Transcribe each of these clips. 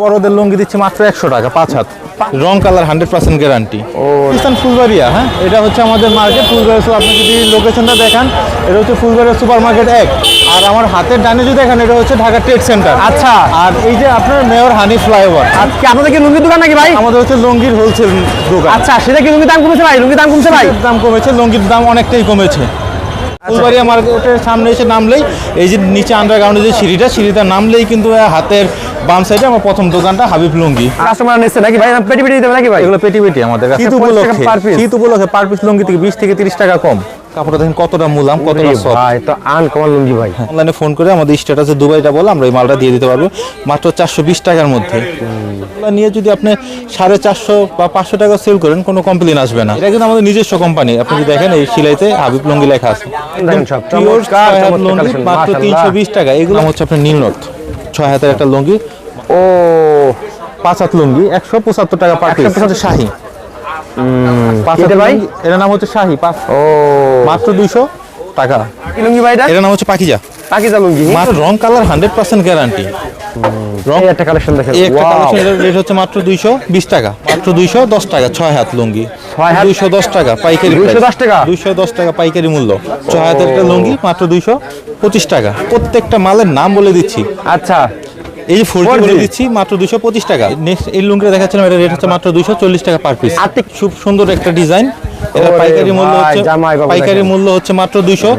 বড়দের লুঙ্গি দিচ্ছে মাত্র একশো টাকা পাঁচ হাত। রং কালার হান্ড্রেড পার্সেন্ট গ্যারান্টি। ও পাকিস্তান ফুলবাড়িয়া হ্যাঁ? এটা হচ্ছে আমাদের মার্কেট ফুলবাড়িয়া আপনি যদি লোকেশনটা দেখান এটা হচ্ছে ফুলবাড়িয়া সুপার মার্কেট এক। আর আমার হাতের ডানে যদি দেখেন এটা হচ্ছে ঢাকা ট্রেড সেন্টার আচ্ছা। আর এই যে আপনার মেয়র হানি ফ্লাইওভার আজকে আপনাদের কি লুঙ্গি দোকান নাকি ভাই? আমাদের হচ্ছে লুঙ্গির হোলসেল দোকান। আচ্ছা সেটা কি লুঙ্গি দাম কমেছে ভাই? লুঙ্গি দাম কমছে ভাই? দাম কমেছে লুঙ্গির দাম অনেকটাই কমেছে। ফুলবাড়িয়া মার্কেটের সামনে এসে নামলেই এই যে নিচে আন্ডারগ্রাউন্ডে যে সিঁড়িটা সিঁড়িটা নামলেই কিন্তু হাতের বাম সাইডে আমার প্রথম দোকানটা হাবিব লুঙ্গি। কাস্টমার নিচ্ছে নাকি? ভাই পেটি পেটি দেবে নাকি ভাই? এগুলো পেটি পেটি আমাদের কাছে। শীত 50 টাকা উপলক্ষে? শীত উপলক্ষে পার পিস লুঙ্গি থেকে বিশ থেকে তিরিশ টাকা কম। কাপড়টা দেখেন কতটা মুলাম কতটা সফট ভাই তো আনকমন লুঙ্গি ভাই। অনলাইনে ফোন করে আমাদের স্ট্যাটাসে দুবাইটা বলে আমরা এই মালটা দিয়ে দিতে পারব। মাত্র চারশো বিশ টাকার মধ্যে। নিয়ে যদি আপনি সাড়ে চারশো বা পাঁচশো টাকা সেল করেন কোনো কমপ্লেন আসবে না। এটা কিন্তু আমাদের নিজস্ব কোম্পানি আপনি যদি দেখেন এই সিলাইতে হাবিব লুঙ্গি লেখা আছে। মাত্র মাশাআল্লাহ। তিনশো বিশ টাকা। এগুলো হচ্ছে আপনার নীল নথ। ছয় হাতের একটা লুঙ্গি। ও পাঁচ হাত লুঙ্গি একশো পঁচাত্তর টাকা পার পিস শাহি। ভাই? এটার নাম হচ্ছে শাহি পাঁচ ও। মাত্র দুইশো টাকা। লুঙ্গি ভাই এটা? এটার নাম হচ্ছে পাখিজা পাকিজা লুঙ্গি। মাত্র রং কালার হান্ড্রেড পার্সেন্ট গ্যারান্টি রং একটা কালেকশন দেখেন এই একটা কালেকশন রেট হচ্ছে মাত্র দুইশো বিশ টাকা। মাত্র দুইশো দশ টাকা ছয় হাত লুঙ্গি। হাত? টাকা পাইকারি 210 টাকা? দুইশো দশ টাকা পাইকারি মূল্য। ছয় হাতের একটা লুঙ্গি মাত্র দুইশো পঁচিশ টাকা। প্রত্যেকটা মালের নাম বলে দিচ্ছি। আচ্ছা। এই যে ফোর 4G বলে দিচ্ছি মাত্র দুইশো পঁচিশ টাকা। নেক্সট এই লুঙ্গিটা দেখাচ্ছিলাম এটা রেট হচ্ছে মাত্র দুইশো চল্লিশ টাকা পার পিস খুব সুন্দর একটা ডিজাইন এটা পাইকারি মূল্য হচ্ছে পাইকারি মূল্য হচ্ছে মাত্র দুইশো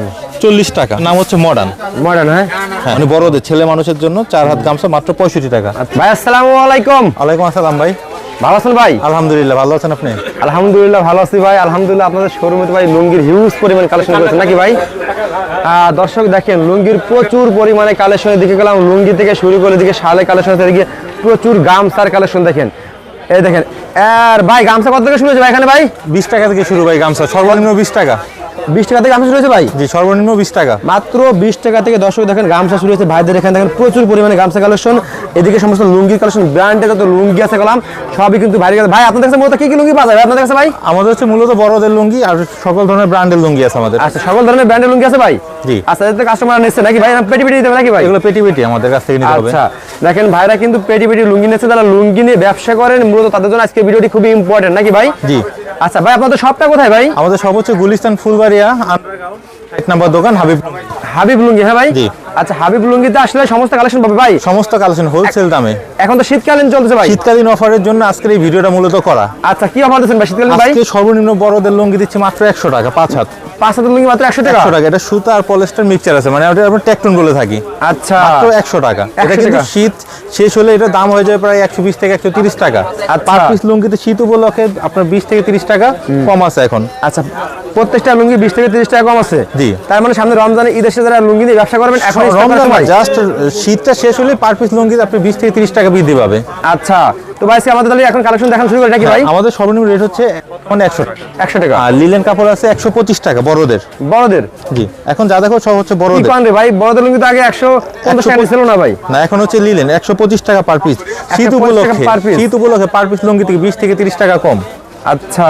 চল্লিশ টাকা। নাম হচ্ছে মডার্ন মডার্ন হ্যাঁ? হ্যাঁ। মানে বড়দের ছেলে মানুষের জন্য চার হাত গামছা মাত্র পঁয়ষট্টি টাকা। ভাই আসসালামু আলাইকুম। ওয়ালাইকুম আসসালাম ভাই। ভালো আছেন ভাই? আলহামদুলিল্লাহ ভালো আছেন আপনি? আলহামদুলিল্লাহ ভালো আছি ভাই। আলহামদুলিল্লাহ আপনাদের শোরুমে ভাই লুঙ্গির হিউজ পরিমাণ কালেকশন করেছেন নাকি ভাই? দর্শক দেখেন লুঙ্গির প্রচুর পরিমাণে কালেকশনের দিকে গেলাম লুঙ্গি থেকে শুরু করে দিকে শালে কালেকশন থেকে প্রচুর গামছার কালেকশন দেখেন। এই দেখেন আর ভাই গামছা কত থেকে শুরু হয়েছে ভাই এখানে ভাই? বিশ টাকা থেকে শুরু ভাই গামছা সর্বনিম্ন বিশ টাকা। বিশ টাকা থেকে গামছা শুরু হয়েছে ভাই? জি সর্বনিম্ন বিশ টাকা। মাত্র বিশ টাকা থেকে দর্শক দেখেন গামছা শুরু হয়েছে। ভাইদের এখানে দেখেন প্রচুর পরিমাণে গামছা কালেকশন। এদিকে সমস্ত লুঙ্গি কালেকশন ব্র্যান্ডে যত লুঙ্গি আছে গেলাম সবই কিন্তু কাছে ভাই আপনাদের কাছে মূলত কি কি লুঙ্গি পাওয়া যায়? ভাই আপনাদের কাছে ভাই? আমাদের হচ্ছে মূলত বড়দের লুঙ্গি আর সকল ধরনের ব্র্যান্ডের লুঙ্গি আছে আমাদের। আচ্ছা সকল ধরনের ব্র্যান্ডের লুঙ্গি আছে ভাই? জি। আচ্ছা এতে কাস্টমার নিচ্ছে নাকি ভাই? পেটি পেটি দিতে নাকি ভাই? এগুলো পেটি পেটি আমাদের কাছ থেকে নিতে হবে। আচ্ছা দেখেন ভাইরা কিন্তু পেটি পেটি লুঙ্গি নিচ্ছে। যারা লুঙ্গি নিয়ে ব্যবসা করেন মূলত তাদের জন্য আজকে ভিডিওটি খুবই ইম্পর্টেন্ট নাকি ভাই? জি। আচ্ছা ভাই আপনাদের সবটা কোথায় ভাই? আমাদের সর্বোচ্চ গুলিস্তান ফুলবাড়িয়া আন্ডারগ্রাউন্ড এক নম্বর দোকান হাবিব হাবিব লুঙ্গি হ্যাঁ ভাই? জি। আচ্ছা হাবিব লুঙ্গিতে আসলে সমস্ত কালেকশন পাবে ভাই? সমস্ত কালেকশন হোলসেল দামে। এখন তো শীতকালীন চলতেছে ভাই। শীতকালীন অফারের জন্য আজকের এই ভিডিওটা মূলত করা। আচ্ছা কি অফার দিচ্ছেন ভাই শীতকালীন ভাই? আজকে সর্বনিম্ন বড়দের লুঙ্গি দিচ্ছে মাত্র একশো টাকা পাঁচ হাত। পাঁচ হাজার লুঙ্গি মাত্র একশো টাকা? একশো টাকা এটা সুতা আর পলিস্টার মিক্সচার আছে মানে ওটা আমরা টেকটন বলে থাকি। আচ্ছা। মাত্র একশো টাকা। এটা কিন্তু শীত শেষ হলে এটা দাম হয়ে যায় প্রায় একশো বিশ থেকে একশো তিরিশ টাকা। আর আচ্ছা। পার পিস লুঙ্গিতে শীত উপলক্ষে আপনার বিশ থেকে তিরিশ টাকা কম আছে এখন। আচ্ছা প্রত্যেকটা লুঙ্গি বিশ থেকে তিরিশ টাকা কম আছে? জি। তার মানে সামনে রমজানে ঈদ এসে যারা লুঙ্গি নিয়ে ব্যবসা করবেন এখন রমজান জাস্ট শীতটা শেষ হলে পার পিস লুঙ্গি আপনি বিশ থেকে তিরিশ টাকা বৃদ্ধি পাবে। আচ্ছা তো ভাই আমাদের তাহলে এখন কালেকশন দেখানো শুরু করি নাকি ভাই? আমাদের সর্বনিম্ন রেট হচ্ছে মানে একশো টাকা। একশো টাকা। আর লিলেন কাপড় আছে একশো পঁচিশ টাকা বড়দের। বড়দের? জি এখন যা দেখো সব হচ্ছে বড়দের। পান রে ভাই? বড়দের লুঙ্গি তো আগে টাকা ছিল না ভাই? না এখন হচ্ছে লিলেন একশো পঁচিশ টাকা পার পিস শীত 125 উপলক্ষে। শীত উপলক্ষে পার পিস লুঙ্গি থেকে বিশ থেকে তিরিশ টাকা কম। আচ্ছা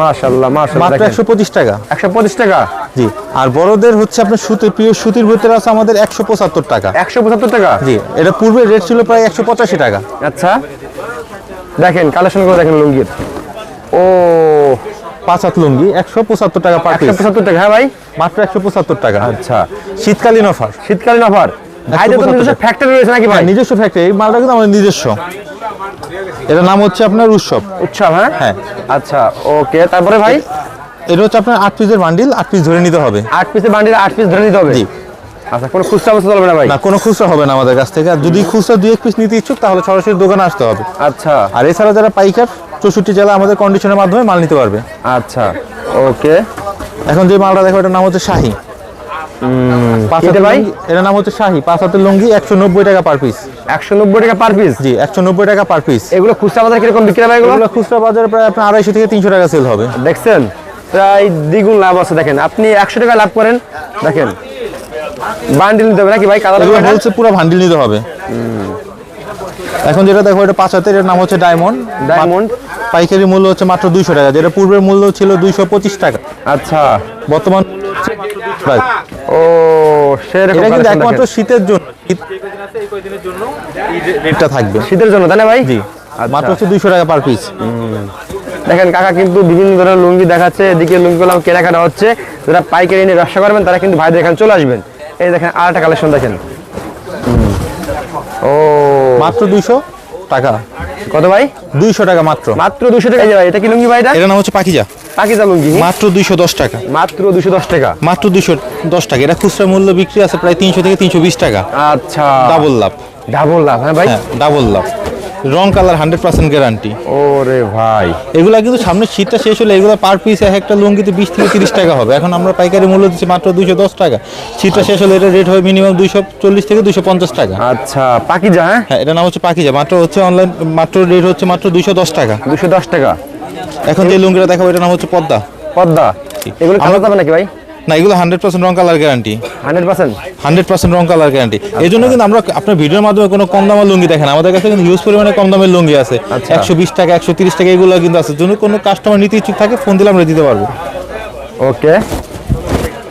মাশাল্লাহ মাশাল্লাহ মাত্র একশো পঁচিশ টাকা। একশো পঁচিশ টাকা? জি। আর বড়দের হচ্ছে আপনার সুতি প্রিয় সুতির ভিতরে আছে আমাদের একশো পঁচাত্তর টাকা। একশো পঁচাত্তর টাকা? জি এটা পূর্বে রেট ছিল প্রায় একশো পঁচাশি টাকা। আচ্ছা দেখেন কালেকশন করে দেখেন লুঙ্গির। ও পাঁচ হাত লুঙ্গি একশো পঁচাত্তর টাকা পার পিস পঁচাত্তর টাকা হ্যাঁ ভাই? মাত্র একশো পঁচাত্তর টাকা। আচ্ছা। শীতকালীন অফার। শীতকালীন অফার। ভাইদের তো নিজস্ব ফ্যাক্টরি রয়েছে নাকি ভাই? নিজস্ব ফ্যাক্টরি এই মালটা কিন্তু আমাদের নিজস্ব। এটার নাম হচ্ছে আপনার উৎসব। উৎসব হ্যাঁ? হ্যাঁ। আচ্ছা ওকে তারপরে ভাই? এটা হচ্ছে আপনার আট পিসের বান্ডিল আট পিস ধরে নিতে হবে। আট পিসের বান্ডিল আট পিস ধরে নিতে হবে? জি। আচ্ছা কোনো খুচরা অবস্থা চলবে না ভাই? না কোনো খুচরা হবে না আমাদের কাছ থেকে। আর যদি খুচরা দুই এক পিস নিতে ইচ্ছুক তাহলে সরাসরি দোকানে আসতে হবে। আচ্ছা। আর এছাড়া যারা পাইকার চৌষট্টি জেলা আমাদের কন্ডিশনের মাধ্যমে মাল নিতে পারবে। আচ্ছা ওকে। এখন যে মালটা দেখো এটার নাম হচ্ছে শাহি। এটা ভাই? এটার নাম হচ্ছে শাহি। পাঁচ হাতের লুঙ্গি একশো নব্বই টাকা পার পিস একশো নব্বই টাকা পার পিস জি একশো নব্বই টাকা পার পিস এগুলো খুচরা বাজার কীরকম বিক্রি হয় এগুলো? খুচরা বাজারে প্রায় আপনার আড়াইশো থেকে তিনশো টাকা সেল হবে। দেখছেন? প্রায় দ্বিগুণ লাভ আছে দেখেন। আপনি একশো টাকা লাভ করেন দেখেন। বান্ডিল নিতে হবে নাকি ভাই? কালার বলছে পুরো ভান্ডিল নিতে হবে। এখন যেটা দেখো এটা পাঁচ হাতের এর নাম হচ্ছে ডায়মন্ড ডায়মন্ড পাইকারি মূল্য হচ্ছে মাত্র দুইশো টাকা। যেটা পূর্বের মূল্য ছিল দুইশো পঁচিশ টাকা। আচ্ছা। বর্তমান ও সেরকম এটা কিন্তু একমাত্র শীতের জন্য। শীত রেটটা থাকবে। শীতের জন্য তাই না ভাই? জি। আচ্ছা। মাত্র হচ্ছে দুইশো টাকা পার পিস দেখেন কাকা কিন্তু বিভিন্ন ধরনের লুঙ্গি দেখাচ্ছে এদিকে লুঙ্গিগুলো কেনাকাটা হচ্ছে। যারা পাইকারি নিয়ে ব্যবসা করবেন তারা কিন্তু ভাইদের এখানে চলে আসবেন। এই দেখেন আর একটা কালেকশন দেখেন ও। মাত্র দুইশো টাকা। কত ভাই? দুইশো টাকা মাত্র। মাত্র দুশো টাকা। যে ভাই এটা কি লুঙ্গি ভাই এটা? নাম হচ্ছে পাখিজা পাকিজা লুঙ্গি? মাত্র দুইশো দশ টাকা। মাত্র দুশো দশ টাকা? মাত্র দুইশো দশ টাকা। এটা খুচরা মূল্য বিক্রি আছে প্রায় তিনশো থেকে তিনশো বিশ টাকা। আচ্ছা। ডাবল লাভ ডাবল লাভ হ্যাঁ ভাই? হ্যাঁ ডাবল লাভ রং কালার হান্ড্রেড পার্সেন্ট গ্যারান্টি ওরে ভাই। এগুলা কিন্তু সামনে শীতটা শেষ হলে এগুলো পার পিস এক একটা লুঙ্গিতে বিশ থেকে তিরিশ টাকা হবে। এখন আমরা পাইকারি মূল্য দিচ্ছি মাত্র দুইশো দশ টাকা। শীতটা শেষ হলে এটা রেট হবে মিনিমাম দুইশো চল্লিশ থেকে দুইশো পঞ্চাশ টাকা। আচ্ছা পাকিজা হ্যাঁ? হ্যাঁ এটা নাম হচ্ছে পাকিজা। মাত্র হচ্ছে অনলাইন মাত্র রেট হচ্ছে মাত্র দুইশো দশ টাকা। দুশো দশ টাকা। এখন যে লুঙ্গিটা দেখাবো এটার নাম হচ্ছে পদ্মা। পদ্মা? এগুলো কালো যাবে নাকি ভাই? না এগুলো হান্ড্রেড পার্সেন্ট রং colour guarantee. Hundred percent? Hundred percent রং কালার গ্যারান্টি। এই জন্য কিন্তু আমরা আপনার ভিডিওর মাধ্যমে কোনো কম দামের লুঙ্গি দেখেন আমাদের কাছে কিন্তু হিউজ পরিমাণে কম দামের লুঙ্গি আছে। আচ্ছা। একশো বিশ টাকা একশো তিরিশ টাকা এগুলো কিন্তু আছে। যদি কোনো কাস্টমার নিতে ইচ্ছুক থাকে ফোন দিলে আমরা দিতে পারব। ওকে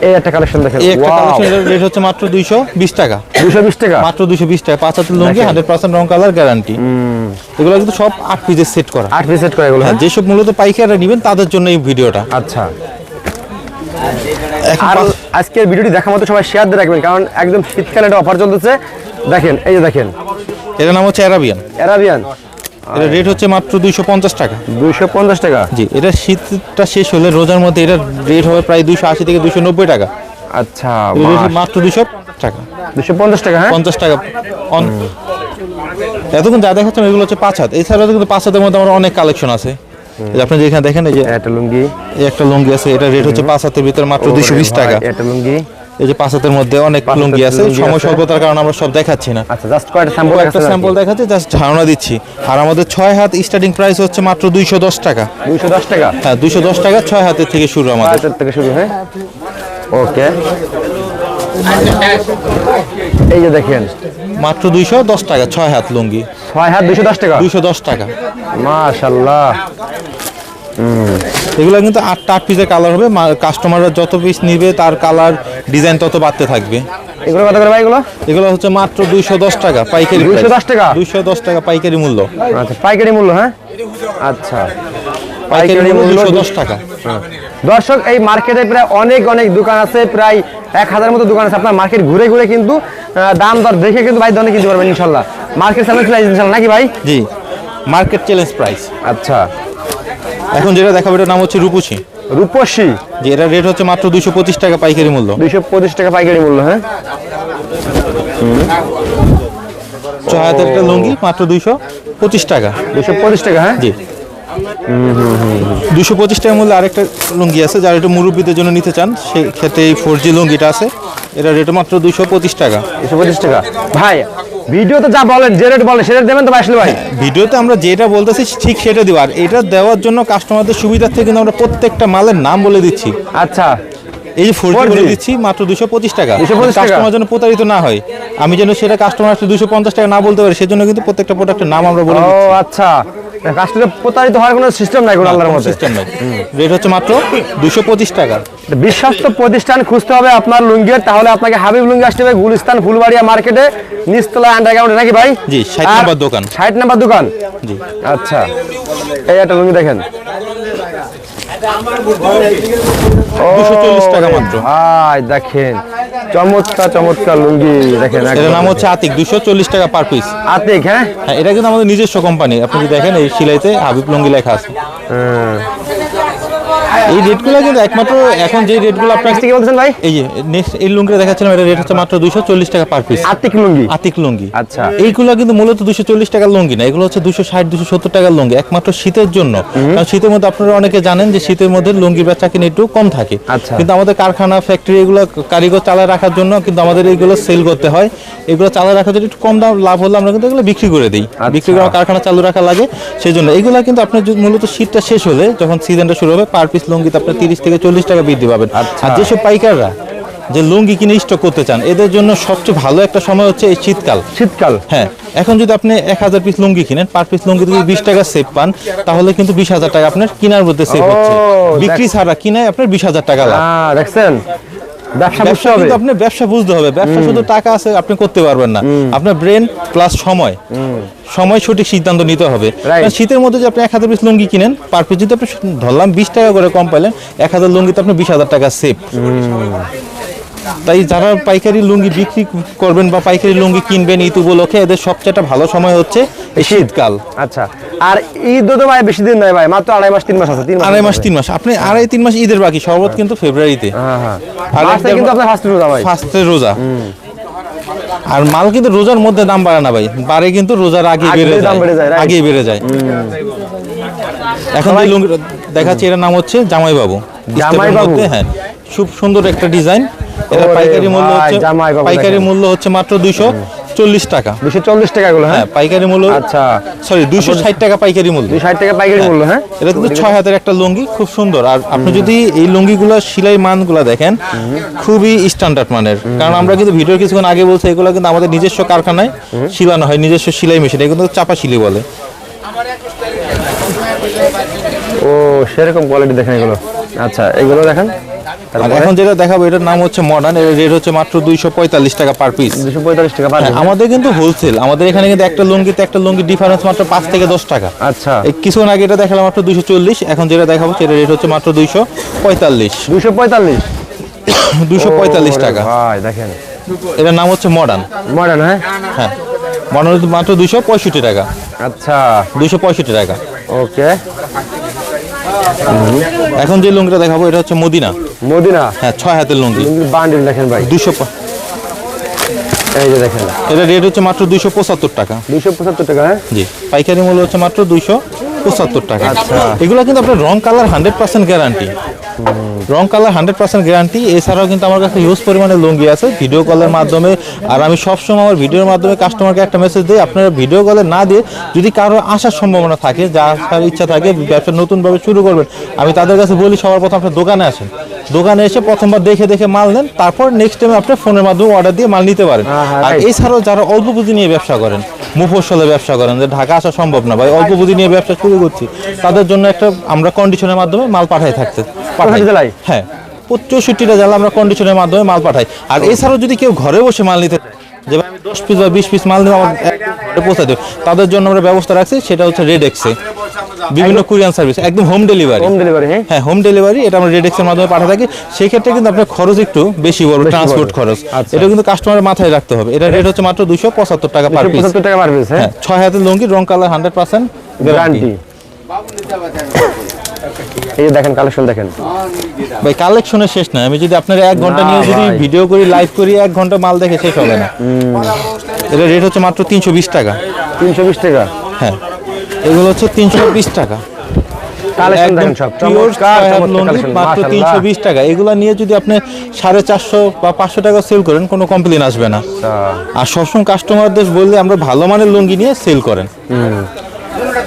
এই একটা কালেকশন দেখেন। এই একটা কালেকশন রেট হচ্ছে মাত্র দুইশো বিশ টাকা। দুশো বিশ টাকা? মাত্র দুইশো বিশ টাকা পাঁচ হাতের লুঙ্গি দেখেন। হান্ড্রেড পার্সেন্ট রং কালার গ্যারান্টি এগুলো কিন্তু সব আট পিসের সেট করা। আট পিস সেট করে এগুলো হ্যাঁ হ্যাঁ? যেসব মূলত পাইকাররা নেবেন তাদের জন্য এই ভিডিওটা। আচ্ছা। আর আজকের ভিডিওটি দেখা মতো সবাই শেয়ার দিয়ে রাখবেন কারণ একদম শীতকালে একটা অফার চলতেছে। দেখেন এই যে দেখেন। এটার নাম হচ্ছে অ্যারাবিয়ান অ্যারাবিয়ান এটা রেট হচ্ছে মাত্র দুইশো পঞ্চাশ টাকা। দুইশো পঞ্চাশ টাকা? জি এটা শীতটা শেষ হলে রোজার মধ্যে এটা রেট হবে প্রায় দুইশো আশি থেকে দুইশো নব্বই টাকা। আচ্ছা মাত্র দুইশো টাকা। দুশো পঞ্চাশ টাকা হ্যাঁ? পঞ্চাশ টাকা এতক্ষণ যা দেখাচ্ছেন এগুলো হচ্ছে পাঁচ হাত। এছাড়াও কিন্তু পাঁচ হাতের মধ্যে আমার অনেক কালেকশন আছে। আপনি যেখানে দেখেন এই যে একটা লুঙ্গি। একটা লুঙ্গি আছে এটা রেট হচ্ছে পাঁচ হাতের ভিতরে মাত্র দুইশো বিশ টাকা। একটা লুঙ্গি। এই যে পাঁচ হাতের মধ্যে অনেক লুঙ্গি আছে। সময় স্বল্পতার কারণে আমরা সব দেখাচ্ছি না। আচ্ছা জাস্ট কয়েকটা স্যাম্পল একটা স্যাম্পল দেখাচ্ছি জাস্ট ধারণা দিচ্ছি। আর আমাদের ছয় হাত স্টার্টিং প্রাইস হচ্ছে মাত্র দুইশো দশ টাকা। দুইশো দশ টাকা? হ্যাঁ দুইশো দশ টাকা ছয় হাতের থেকে শুরু আমাদের। থেকে শুরু হয়। ওকে। এই যে দেখেন। মাত্র দুইশো দশ টাকা ছয় হাত লুঙ্গি। ছয় হাত দুইশো দশ টাকা? দুইশো দশ টাকা। মাশাল্লাহ। এগুলো কিন্তু আটটা আট পিসের কালার হবে। কাস্টমাররা যত পিস নিবে তার কালার ডিজাইন তত বাড়তে থাকবে। এগুলো কত করে ভাই এগুলো? এগুলো হচ্ছে মাত্র দুইশো দশ টাকা পাইকারি 210 টাকা? দুইশো দশ টাকা পাইকারি মূল্য। আচ্ছা পাইকারি মূল্য হ্যাঁ? আচ্ছা। পাইকারি মূল্য দশ টাকা। দর্শক এই মার্কেটে প্রায় অনেক অনেক দোকান আছে। প্রায় এক হাজার মতো দোকান আছে। আপনার মার্কেট ঘুরে ঘুরে কিন্তু দাম দর দেখে কিন্তু ভাই দনে কিনতে পারবেন ইনশাল্লাহ। মার্কেট সামনে চলে ইনশাল্লাহ নাকি ভাই? জি। মার্কেট চ্যালেঞ্জ প্রাইস আচ্ছা। এখন যেটা দেখাবো এটার নাম হচ্ছে রূপসী। রূপসী? যে এটার রেট হচ্ছে মাত্র দুইশো পঁচিশ টাকা পাইকারি মূল্য। দুইশো পঁচিশ টাকা পাইকারি মূল্য হ্যাঁ? ছয় একটা লুঙ্গি মাত্র দুইশো পঁচিশ টাকা। দুইশো পঁচিশ টাকা হ্যাঁ? জি। দুশো পঁচিশ টাকা মূল্যে আরেকটা লুঙ্গি আছে যারা একটু মুরব্বীদের জন্য নিতে চান সেই ক্ষেত্রে এই ফোর জি লুঙ্গিটা আছে। এটা রেট মাত্র দুশো পঁচিশ টাকা। দুশো পঁচিশ টাকা। ভাই ভিডিওতে যা বলেন যে রেট বলেন সেটা দেবেন তো আসলে ভাই? ভিডিওতে আমরা যেটা বলতেছি ঠিক সেটা দিব। আর এটা দেওয়ার জন্য কাস্টমারদের সুবিধার থেকে কিন্তু আমরা প্রত্যেকটা মালের নাম বলে দিচ্ছি। আচ্ছা। এই যে ফোর 4G বলে দিচ্ছি মাত্র দুশো পঁচিশ টাকা। 225 টাকা। কাস্টমার যেন প্রতারিত না হয়। আমি যেন সেটা কাস্টমার আসলে দুশো পঞ্চাশ টাকা না বলতে পারি সেজন্য কিন্তু প্রত্যেকটা প্রোডাক্টের নাম আমরা বলে ও আচ্ছা। কাস্টমার প্রতারিত হওয়ার কোনো সিস্টেম নাই কোনো আল্লাহর মধ্যে? সিস্টেম নাই। রেট হচ্ছে মাত্র দুশো পঁচিশ টাকা। বিশ্বস্ত প্রতিষ্ঠান খুঁজতে হবে আপনার লুঙ্গির তাহলে আপনাকে হাবিব লুঙ্গি আসতে হবে গুলিস্তান ফুলবাড়িয়া মার্কেটে আন্ডারগ্রাউন্ডে নাকি ভাই? জি, 60 নাম্বার দোকান। 60 নাম্বার দোকান? জি। আচ্ছা। এই একটা লুঙ্গি দেখেন। টাকা মাত্র। ভাই দেখেন। চমৎকার চমৎকার লুঙ্গি দেখেন এটার নাম হচ্ছে আতিক দুশো চল্লিশ টাকা পার পিস আতিক হ্যাঁ? হ্যাঁ এটা কিন্তু আমাদের নিজস্ব কোম্পানি আপনি দেখেন এই সিলাইতে হাবিব লুঙ্গি লেখা আছে। হুম। এই রেটগুলো কিন্তু একমাত্র এখন যে রেটগুলো আপনার কি বলছেন ভাই? এই যে নেক্সট এই লুঙ্গিটা দেখাচ্ছিলাম এটা রেট হচ্ছে মাত্র দুশো চল্লিশ টাকা পার পিস আতিক লুঙ্গি? আতিক লুঙ্গি। আচ্ছা। এইগুলো কিন্তু মূলত দুশো চল্লিশ টাকার লুঙ্গি না এগুলো হচ্ছে দুশো ষাট দুশো সত্তর টাকার লুঙ্গি একমাত্র শীতের জন্য। কারণ শীতের মধ্যে আপনারা অনেকে জানেন যে শীতের মধ্যে লুঙ্গি বেচা কিনে একটু কম থাকে। আচ্ছা। কিন্তু আমাদের কারখানা ফ্যাক্টরি এগুলো কারিগর চালায় রাখার জন্য কিন্তু আমাদের এইগুলো সেল করতে হয়। এগুলো চালায় রাখার জন্য একটু কম দাম লাভ হলে আমরা কিন্তু এগুলো বিক্রি করে দিই। আচ্ছা। বিক্রি করে কারখানা চালু রাখা লাগে সেই জন্য এগুলো কিন্তু আপনার মূলত শীতটা শেষ হলে যখন সিজনটা শুরু হবে পার পিস লুঙ্গিতে আপনার তিরিশ থেকে চল্লিশ টাকা বৃদ্ধি পাবেন। আচ্ছা। আর যেসব পাইকাররা যে লুঙ্গি কিনে স্টক করতে চান এদের জন্য সবচেয়ে ভালো একটা সময় হচ্ছে এই শীতকাল। শীতকাল। হ্যাঁ এখন যদি আপনি এক হাজার পিস লুঙ্গি কিনেন পার পিস লুঙ্গি যদি বিশ টাকা সেভ পান তাহলে কিন্তু বিশ হাজার টাকা আপনার কিনার মধ্যে সেভ হচ্ছে। বিক্রি ছাড়া কিনায় আপনার বিশ হাজার টাকা লাভ। দেখছেন? ব্যবসা বুঝতে হবে। আপনি ব্যবসা বুঝতে হবে। ব্যবসা শুধু টাকা আছে আপনি করতে পারবেন না। আপনার ব্রেন প্লাস সময়। সময় সঠিক সিদ্ধান্ত নিতে হবে। শীতের মধ্যে যে আপনি এক হাজার পিস লুঙ্গি কিনেন পার পিস যদি আপনি ধরলাম বিশ টাকা করে কম পাইলেন এক হাজার লুঙ্গিতে আপনি বিশ হাজার টাকা সেভ তাই যারা পাইকারি লুঙ্গি বিক্রি করবেন বা পাইকারি লুঙ্গি কিনবেন ঈদ উপলক্ষে এদের সবচেয়ে ভালো সময় হচ্ছে শীতকাল। আচ্ছা। আর ঈদ তো ভাই বেশি দিন নাই ভাই মাত্র আড়াই মাস তিন মাস আছে তিন আড়াই মাস তিন মাস। আপনি আড়াই তিন মাস ঈদের বাকি শরবত কিন্তু ফেব্রুয়ারিতে হ্যাঁ হ্যাঁ। আর কিন্তু আপনার ফার্স্ট রোজা ভাই। ফার্স্টে রোজা। আর মাল কিন্তু রোজার মধ্যে দাম বাড়ে না ভাই। বাড়ে কিন্তু রোজার আগে আগে বেড়ে যায়? আগেই বেড়ে যায়। এখন যে লুঙ্গি দেখাচ্ছি এটার নাম হচ্ছে জামাই বাবু জামাইবাবু? হ্যাঁ। খুব সুন্দর একটা ডিজাইন এটা পাইকারি মূল্য হচ্ছে পাইকারি মূল্য হচ্ছে মাত্র দুইশো। চল্লিশ টাকা। দুশো চল্লিশ টাকা গুলো হ্যাঁ? হ্যাঁ পাইকারি মূল্য আচ্ছা। সরি দুইশো ষাট টাকা পাইকারি মূল্য। দুই ষাট টাকা পাইকারি মূল্য হ্যাঁ? এটা কিন্তু ছয় হাতের একটা লুঙ্গি খুব সুন্দর। আর আপনি যদি এই লুঙ্গিগুলো সেলাই মানগুলো দেখেন খুবই স্ট্যান্ডার্ড মানের। কারণ আমরা কিন্তু ভিডিওর কিছুক্ষণ আগে বলছি এগুলো কিন্তু আমাদের নিজস্ব কারখানায় শিলানো হয় নিজস্ব সিলাই মেশিন এগুলো কিন্তু চাপা শিলি বলে। ও সেরকম কোয়ালিটি দেখেন এগুলো। আচ্ছা এগুলো দেখেন। এখন যেটা দেখাবো এটার নাম হচ্ছে মডার্ন এর রেট হচ্ছে মাত্র দুইশো পঁয়তাল্লিশ টাকা পার পিস দুশো পঁয়তাল্লিশ টাকা পার আমাদের কিন্তু হোলসেল আমাদের এখানে কিন্তু একটা লুঙ্গিতে একটা লুঙ্গি ডিফারেন্স মাত্র পাঁচ থেকে দশ টাকা। আচ্ছা। কিছুক্ষণ আগে এটা দেখালাম মাত্র দুইশো চল্লিশ এখন যেটা দেখাবো সেটা রেট হচ্ছে মাত্র দুইশো পঁয়তাল্লিশ। দুশো পঁয়তাল্লিশ? দুইশো পঁয়তাল্লিশ টাকা। ভাই দেখেন। এটার নাম হচ্ছে মডার্ন মডার্ন হ্যাঁ? হ্যাঁ মডার্ন মাত্র দুইশো পঁয়ষট্টি টাকা। আচ্ছা। দুইশো পঁয়ষট্টি টাকা। ওকে এখন যে লুঙ্গিটা দেখাবো এটা হচ্ছে মদিনা। মদিনা? হ্যাঁ ছয় হাতের লুঙ্গি। বান্ডিল দেখেন ভাই। দুশো এই যে দেখেন। এটা রেট হচ্ছে মাত্র দুইশো পঁচাত্তর টাকা। দুইশো পঁচাত্তর টাকা হ্যাঁ? জি। পাইকারি মূল্য হচ্ছে মাত্র দুইশো পঁচাত্তর টাকা। আচ্ছা। এগুলো কিন্তু আপনার রং কালার হান্ড্রেড পার্সেন্ট গ্যারান্টি রং কালার হান্ড্রেড পার্সেন্ট গ্যারান্টি এছাড়াও কিন্তু আমার কাছে হিউজ পরিমাণে লুঙ্গি আছে ভিডিও কলের মাধ্যমে। আর আমি সবসময় আমার ভিডিওর মাধ্যমে কাস্টমারকে একটা মেসেজ দিই আপনারা ভিডিও কলে না দিয়ে যদি কারও আসার সম্ভাবনা থাকে যা আসার ইচ্ছা থাকে ব্যবসা নতুনভাবে শুরু করবেন আমি তাদের কাছে বলি সবার প্রথম আপনার দোকানে আসেন। দোকানে এসে প্রথমবার দেখে দেখে মাল নেন তারপর নেক্সট টাইমে আপনি ফোনের মাধ্যমে অর্ডার দিয়ে মাল নিতে পারেন। হ্যাঁ, হ্যাঁ, আর এছাড়াও যারা অল্প পুঁজি নিয়ে ব্যবসা করেন মুফসলে ব্যবসা করেন যে ঢাকা আসা সম্ভব না ভাই অল্প পুঁজি নিয়ে ব্যবসা শুরু করছি। তাদের জন্য একটা আমরা কন্ডিশনের মাধ্যমে মাল পাঠাই থাকতে পাঠাই। জেলায়? হ্যাঁ। চৌষট্টিটা জেলা আমরা কন্ডিশনের মাধ্যমে মাল পাঠাই। আর এছাড়াও যদি কেউ ঘরে বসে মাল নিতে যে আমি দশ পিস বা বিশ পিস মাল নিয়ে আমার একদম ঘরে পৌঁছে দেব তাদের জন্য আমরা ব্যবস্থা রাখছি সেটা হচ্ছে রেড এক্সে বিভিন্ন কুরিয়ান সার্ভিস একদম হোম ডেলিভারি হোম ডেলিভারি হ্যাঁ। হ্যাঁ হোম ডেলিভারি এটা আমরা রেড এক্সের মাধ্যমে পাঠা থাকি। সেক্ষেত্রে কিন্তু আপনার খরচ একটু বেশি পড়বে ট্রান্সপোর্ট খরচ। আচ্ছা। এটা কিন্তু কাস্টমারের মাথায় রাখতে হবে। এটা রেট হচ্ছে মাত্র দুশো পঁচাত্তর টাকা পার পিস পঁচাত্তর টাকা পার পিস হ্যাঁ। হ্যাঁ ছয় হাতের লুঙ্গি রং কালার হান্ড্রেড পার্সেন্ট গ্যারান্টি এই যে দেখেন কালেকশন দেখেন। ভাই কালেকশনের শেষ না আমি যদি আপনার এক ঘণ্টা নিয়ে যদি ভিডিও করি লাইভ করি এক ঘণ্টা মাল দেখে শেষ হবে না। এটা রেট হচ্ছে মাত্র তিনশো বিশ টাকা। তিনশো বিশ টাকা? হ্যাঁ। এগুলো হচ্ছে তিনশো বিশ টাকা। টাকা। এগুলো নিয়ে যদি আপনি সাড়ে চারশো বা পাঁচশো টাকা সেল করেন কোনো কমপ্লেন আসবে না। আর সবসময় কাস্টমারদের বললে আমরা ভালো মানের লুঙ্গি নিয়ে সেল করেন।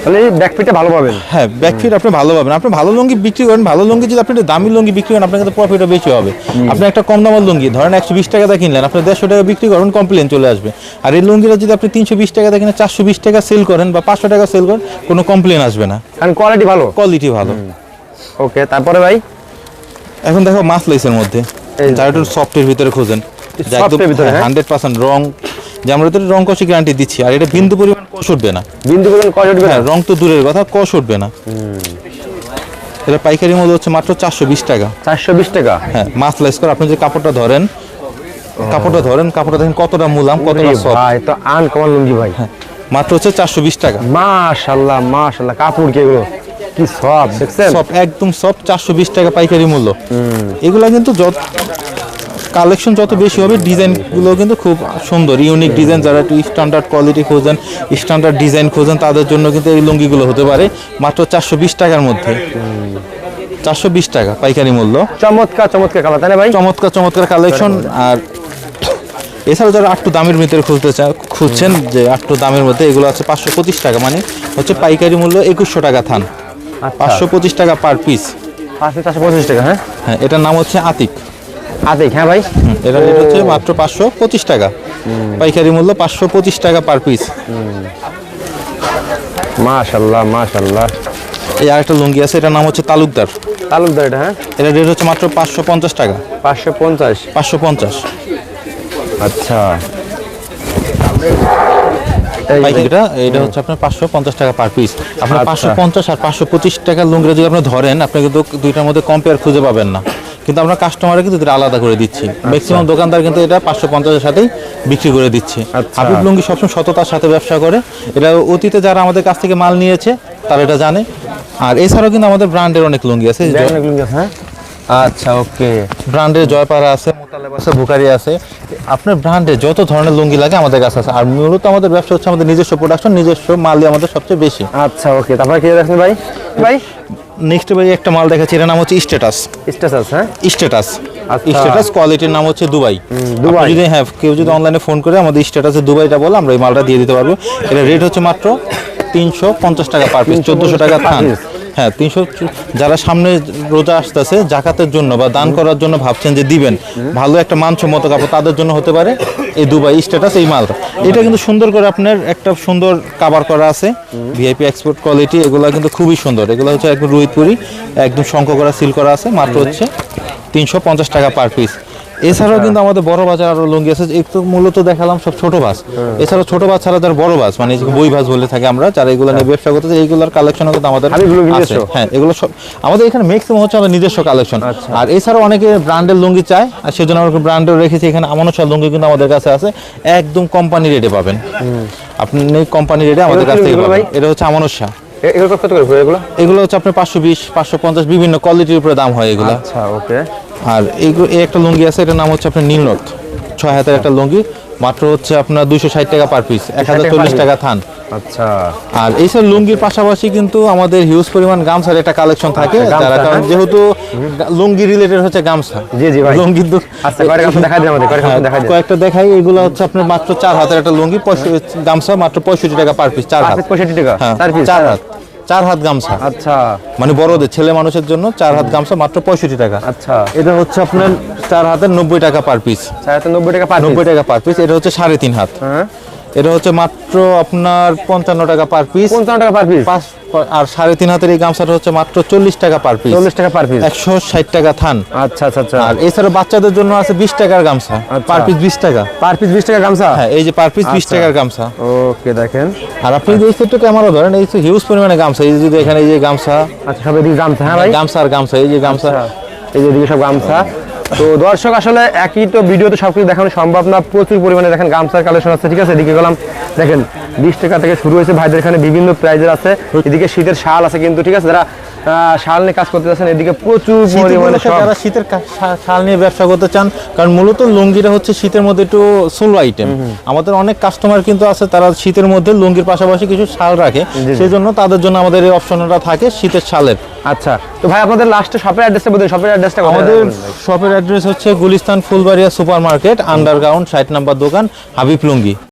তাহলে ব্যাকফিটটা ভালো পাবেন। হ্যাঁ ব্যাকফিট আপনি ভালো পাবেন। আপনি ভালো লুঙ্গি বিক্রি করেন ভালো লুঙ্গি যদি আপনি দামি লুঙ্গি বিক্রি করেন আপনার কাছে প্রফিটও বেশি হবে। আপনি একটা কম দামের লুঙ্গি ধরেন একশো বিশ টাকা কিনলেন আপনি দেড়শো টাকা বিক্রি করেন কমপ্লেন চলে আসবে। আর এই লুঙ্গিটা যদি আপনি তিনশো বিশ টাকা কিনে চারশো বিশ টাকা সেল করেন বা পাঁচশো টাকা সেল করেন কোনো কমপ্লেন আসবে না। কারণ কোয়ালিটি ভালো। কোয়ালিটি ভালো। ওকে তারপরে ভাই? এখন দেখো মাছ লেসের মধ্যে যারা একটু সফটের ভিতরে খোঁজেন হ্যাঁ? হান্ড্রেড পার্সেন্ট রং যে আমরা তো রং কষি গ্যারান্টি দিচ্ছি আর এটা বিন্দু পরিমাণ কষ উঠবে না। বিন্দু বলেন কয় উঠবে না? হ্যাঁ রং তো দূরের কথা কষ উঠবে না। এটা পাইকারি মূল্য হচ্ছে মাত্র চারশো বিশ টাকা। চারশো বিশ টাকা? হ্যাঁ মাছ লাইস করে আপনি যে কাপড়টা ধরেন কাপড়টা ধরেন কাপড়টা দেখেন কতটা মুলাম কতটা ওরে ভাই তো আন কমান লুঙ্গি ভাই। মাত্র হচ্ছে চারশো বিশ টাকা। মাশাল্লাহ মাশাল্লাহ কাপড় কি এগুলো? কি সব দেখছেন? সব একদম সব চারশো বিশ টাকা পাইকারি মূল্য। এগুলা কিন্তু যত কালেকশন যত বেশি হবে ডিজাইনগুলো কিন্তু খুব সুন্দর ইউনিক ডিজাইন যারা একটু স্ট্যান্ডার্ড কোয়ালিটি খোঁজেন স্ট্যান্ডার্ড ডিজাইন খোঁজেন তাদের জন্য কিন্তু এই লুঙ্গিগুলো হতে পারে মাত্র চারশো বিশ টাকার মধ্যে। চারশো বিশ টাকা পাইকারি মূল্য। চমৎকার চমৎকার কালার তাই না ভাই? চমৎকার চমৎকার কালেকশন আর এছাড়াও যারা আটটু দামের ভিতরে খুঁজতে চান খুঁজছেন যে আটটু দামের মধ্যে এগুলো আছে পাঁচশো পঁচিশ টাকা মানে হচ্ছে পাইকারি মূল্য একুশশো টাকা থান। আচ্ছা। পাঁচশো পঁচিশ টাকা পার পিস পাঁচশো চারশো পঁচিশ টাকা হ্যাঁ? হ্যাঁ এটার নাম হচ্ছে আতিক। আতিক হ্যাঁ ভাই? এটার রেট হচ্ছে মাত্র পাঁচশো পঁচিশ টাকা। পাইকারি মূল্য পাঁচশো পঁচিশ টাকা পার পিস মাশাল্লাহ মাশাল্লাহ এই আরেকটা লুঙ্গি আছে এটার নাম হচ্ছে তালুকদার। তালুকদার এটা হ্যাঁ? এটা রেট হচ্ছে মাত্র পাঁচশো পঞ্চাশ টাকা। পাঁচশো পঞ্চাশ। পাঁচশো পঞ্চাশ। আচ্ছা। পাইকারিটা এটা হচ্ছে আপনার পাঁচশো পঞ্চাশ টাকা পার পিস আপনার আচ্ছা। পাঁচশো পঞ্চাশ আর পাঁচশো পঁচিশ টাকার লুঙ্গিটা যদি আপনি ধরেন আপনি কিন্তু দুইটার মধ্যে কম্পেয়ার খুঁজে পাবেন না। কিন্তু আমরা কাস্টমারে কিন্তু এটা আলাদা করে দিচ্ছি। ম্যাক্সিমাম দোকানদার কিন্তু এটা পাঁচশো পঞ্চাশের সাথেই বিক্রি করে দিচ্ছে। আচ্ছা। হাবিব লুঙ্গি সবসময় সততার সাথে ব্যবসা করে। এটা অতীতে যারা আমাদের কাছ থেকে মাল নিয়েছে তারা এটা জানে। আর এছাড়াও কিন্তু আমাদের ব্র্যান্ডের অনেক লুঙ্গি আছে। দেখেন আছে, হ্যাঁ? আচ্ছা ওকে। ব্র্যান্ডের জয়পাড়া আছে মোতালেব আছে বুকারি আছে। আপনার ব্র্যান্ডে যত ধরনের লুঙ্গি লাগে আমাদের কাছে আছে। আর মূলত আমাদের ব্যবসা হচ্ছে আমাদের নিজস্ব প্রোডাকশন নিজস্ব মালই আমাদের সবচেয়ে বেশি। আচ্ছা ওকে। তারপরে কি দেখছেন ভাই? ভাই? নেক্সট ভাই একটা মাল দেখাচ্ছি এর নাম হচ্ছে স্ট্যাটাস স্ট্যাটাস হ্যাঁ স্ট্যাটাস। স্ট্যাটাস কোয়ালিটির নাম হচ্ছে দুবাই দুবাই। যদি হ্যাঁ কেউ যদি অনলাইনে ফোন করে আমাদের স্ট্যাটাসে দুবাইটা বলে আমরা এই মালটা দিয়ে দিতে পারব এটা রেট হচ্ছে মাত্র তিনশো পঞ্চাশ টাকা পার পিস 350 চোদ্দোশো টাকা থান। হ্যাঁ তিনশো যারা সামনে রোজা আসতেছে জাকাতের জন্য বা দান করার জন্য ভাবছেন যে দিবেন, ভালো একটা মানসম্মত কাপড় তাদের জন্য হতে পারে। এই দুবাই স্ট্যাটাস, এই মালটা এটা কিন্তু সুন্দর করে আপনার একটা সুন্দর কাভার করা আছে। ভিআইপি এক্সপোর্ট কোয়ালিটি এগুলো কিন্তু খুবই সুন্দর। এগুলো হচ্ছে একদম রোহিতপুরি, একদম শঙ্খ করা সিল করা আছে। মাত্র হচ্ছে তিনশো পঞ্চাশ টাকা পার পিস এছাড়াও কিন্তু আমাদের বড় বাজার আরও লুঙ্গি আছে। একটু মূলত দেখালাম সব ছোট বাস। এছাড়াও ছোট বাস ছাড়া যারা বড় বাস মানে বই বাস বলে থাকি আমরা যারা এগুলো নিয়ে ব্যবসা করতেছে এইগুলোর কালেকশন কিন্তু আমাদের আছে। হ্যাঁ এগুলো সব আমাদের এখানে ম্যাক্সিমাম হচ্ছে আমাদের নিজস্ব কালেকশন আচ্ছা। আর এছাড়াও অনেকে ব্র্যান্ডের লুঙ্গি চায় আর সেজন্য আমরা ব্র্যান্ডেও রেখেছি। এখানে আমানুষার লুঙ্গি কিন্তু আমাদের কাছে আছে। একদম কোম্পানি রেটে পাবেন। আপনি কোম্পানি রেটে আমাদের কাছ থেকে পাবেন। এটা হচ্ছে আমানুষা এ- এগুলো কত করে এগুলো? এগুলো হচ্ছে আপনার পাঁচশো বিশ পাঁচশো পঞ্চাশ বিভিন্ন কোয়ালিটির উপরে দাম হয় এগুলো। আচ্ছা ওকে আর এই একটা লুঙ্গি আছে এটার নাম হচ্ছে আপনার নীলনথ ছয় হাতের একটা লুঙ্গি মাত্র হচ্ছে আপনার দুইশো ষাট টাকা পার পিস এক হাজার টাকা চল্লিশ টাকা থান। আচ্ছা। আর এইসব লুঙ্গির পাশাপাশি কিন্তু আমাদের হিউজ পরিমাণ গামছার একটা কালেকশন থাকে আচ্ছা, যারা কারণ হ্যাঁ। যেহেতু লুঙ্গি রিলেটেড হচ্ছে গামছা। জি, জি ভাই। লুঙ্গি আচ্ছা, গামছা দেখাই দিন আমাদের, হ্যাঁ, দেখাই কয়েকটা দেখাই এগুলো হচ্ছে আপনার মাত্র চার হাতের একটা লুঙ্গি গামছা মাত্র পঁয়ষট্টি টাকা পার পিস চার হাত। পঁয়ষট্টি টাকা হ্যাঁ চার হাত। চার হাত গামছা। আচ্ছা। মানে বড়দের ছেলে মানুষের জন্য চার হাত গামছা মাত্র পঁয়ষট্টি টাকা। আচ্ছা। এটা হচ্ছে আপনার চার হাতের নব্বই টাকা পার পিস চার হাতে নব্বই টাকা নব্বই টাকা পার পিস এটা হচ্ছে সাড়ে তিন হাত। হ্যাঁ। এটা হচ্ছে মাত্র আপনার পঞ্চান্ন টাকা পার পিস পঞ্চান্ন টাকা পার পিস আর সাড়ে তিন হাতের এই গামছাটা হচ্ছে মাত্র চল্লিশ টাকা পার পিস চল্লিশ টাকা পার পিস একশো ষাট টাকা থান। আচ্ছা আচ্ছা আচ্ছা। আর এছাড়া বাচ্চাদের জন্য আছে বিশ টাকার গামছা। আচ্ছা। পার পিস বিশ টাকা। পার পিস বিশ টাকা গামছা? হ্যাঁ এই যে পার পিস বিশ আচ্ছা। টাকার গামছা। ওকে দেখেন। আর আপনি যে এই সেটটা ক্যামেরা ধরেন এই হিউজ পরিমাণে গামছা এই যে যদি এখানে এই যে গামছা। আচ্ছা সব গামছা হ্যাঁ ভাই? গামছা আর গামছা এই যে গামছা। আচ্ছা, এই যে এদিকে সব গামছা। তো দর্শক আসলে একই তো ভিডিওতে সব কিছু দেখানো সম্ভব না। প্রচুর পরিমাণে দেখেন গামছার কালেকশন আছে ঠিক আছে? এদিকে গেলাম দেখেন বিশ টাকা থেকে শুরু হয়েছে। ভাইদের এখানে বিভিন্ন প্রাইজের আছে। এদিকে শীতের শাল আছে কিন্তু ঠিক আছে? যারা শাল নিয়ে কাজ করতে যাচ্ছেন এদিকে প্রচুর পরিমাণে যারা শীতের শাল নিয়ে ব্যবসা করতে চান কারণ মূলত লুঙ্গিটা হচ্ছে শীতের মধ্যে একটু সোলো আইটেম আমাদের অনেক কাস্টমার কিন্তু আছে তারা শীতের মধ্যে লুঙ্গির পাশাপাশি কিছু শাল রাখে। সেই জন্য তাদের জন্য আমাদের এই অপশনটা থাকে শীতের শালের। আচ্ছা তো ভাই আপনাদের লাস্টে শপের অ্যাড্রেসটা বলুন শপের অ্যাড্রেসটা আমাদের শপের অ্যাড্রেস হচ্ছে Gulistan Fulbaria super market underground ষাট নাম্বার দোকান হাবিব লুঙ্গি।